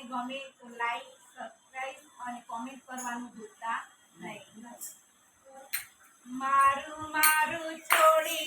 તમને ગમે તો લાઈક સબસ્ક્રાઇબ અને કોમેન્ટ કરવાનું ભૂલતા નહીં. મારું મારું છોડી